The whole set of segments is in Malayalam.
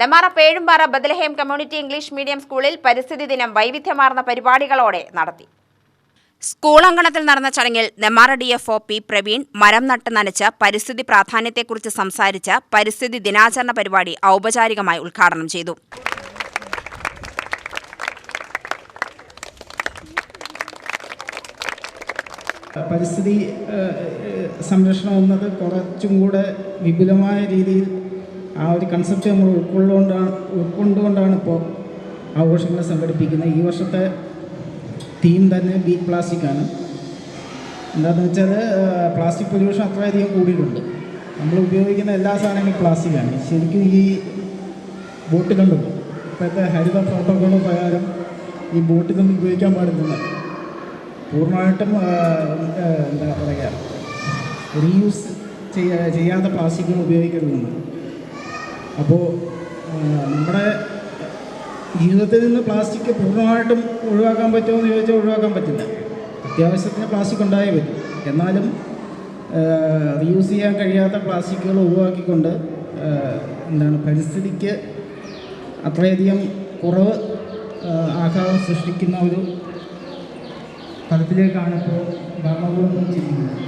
Nemmara Pezhumpara Bethlehem community English medium സ്കൂളിൽ പരിസ്ഥിതി ദിനം വൈവിധ്യമാർന്ന പരിപാടികളോടെ നടത്തി. സ്കൂൾ അങ്കണത്തിൽ നടന്ന ചടങ്ങിൽ Nemmara D F O P Praveen മരം നട്ട് നനച്ച് പരിസ്ഥിതി പ്രാധാന്യത്തെക്കുറിച്ച് സംസാരിച്ച് പരിസ്ഥിതി ദിനാചരണ പരിപാടി ഔപചാരികമായി ഉദ്ഘാടനം ചെയ്തു. പരിസ്ഥിതി സംരക്ഷണം എന്നത് കുറച്ചും കൂടെ വിപുലമായ രീതിയിൽ ആ ഒരു കൺസെപ്റ്റ് നമ്മൾ ഉൾക്കൊള്ളുകൊണ്ടാണ് ഉൾക്കൊണ്ടുകൊണ്ടാണ് ഇപ്പോൾ ആഘോഷങ്ങൾ സംഘടിപ്പിക്കുന്നത്. ഈ വർഷത്തെ തീം തന്നെ ബീ പ്ലാസ്റ്റിക് ആണ്. എന്താണെന്ന് വെച്ചാൽ പ്ലാസ്റ്റിക് പൊല്യൂഷൻ അത്രയധികം കൂടിയിട്ടുണ്ട്. നമ്മൾ ഉപയോഗിക്കുന്ന എല്ലാ സാധനങ്ങളും പ്ലാസ്റ്റിക്കാണ് ശരിക്കും ഈ ബോട്ടിലുണ്ടല്ലോ ഇപ്പോഴത്തെ ഹരിത പ്രോട്ടോക്കോൾ പ്രകാരം ഈ ബോട്ടിലൊന്നും ഉപയോഗിക്കാൻ പാടില്ല. പൂർണമായിട്ടും എന്താ പറയുക റീയൂസ് ചെയ്യാ ചെയ്യാത്ത പ്ലാസ്റ്റിക്കുകൾ ഉപയോഗിക്കരുതെന്ന് അപ്പോൾ നമ്മുടെ ജീവിതത്തിൽ നിന്ന് പ്ലാസ്റ്റിക് പൂർണമായിട്ടും ഒഴിവാക്കാൻ പറ്റുമോ എന്ന് ചോദിച്ചാൽ ഒഴിവാക്കാൻ പറ്റില്ല. അത്യാവശ്യത്തിന് പ്ലാസ്റ്റിക് ഉണ്ടായേ പറ്റും. എന്നാലും റീയൂസ് ചെയ്യാൻ കഴിയാത്ത പ്ലാസ്റ്റിക്കുകൾ ഒഴിവാക്കിക്കൊണ്ട് എന്താണ് പരിസ്ഥിതിക്ക് അത്രയധികം കുറവ് ആഘാതം സൃഷ്ടിക്കുന്ന ഒരു തലത്തിലേക്കാണ് ഇപ്പോൾ ഭരണകൂടം ചിന്തിക്കുന്നത്.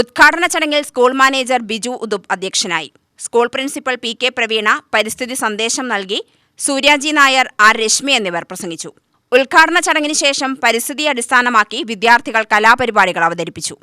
ഉദ്ഘാടന ചടങ്ങിൽ സ്കൂൾ മാനേജർ ബിജു ഉദുബ് അധ്യക്ഷനായി. School principal P K Praveena പരിസ്ഥിതി സന്ദേശം നൽകി സൂര്യാജി നായർ ആർ രശ്മി എന്നിവർ പ്രസംഗിച്ചു. ഉദ്ഘാടന ചടങ്ങിന് ശേഷം പരിസ്ഥിതി അടിസ്ഥാനമാക്കി വിദ്യാർത്ഥികൾ കലാപരിപാടികൾ അവതരിപ്പിച്ചു.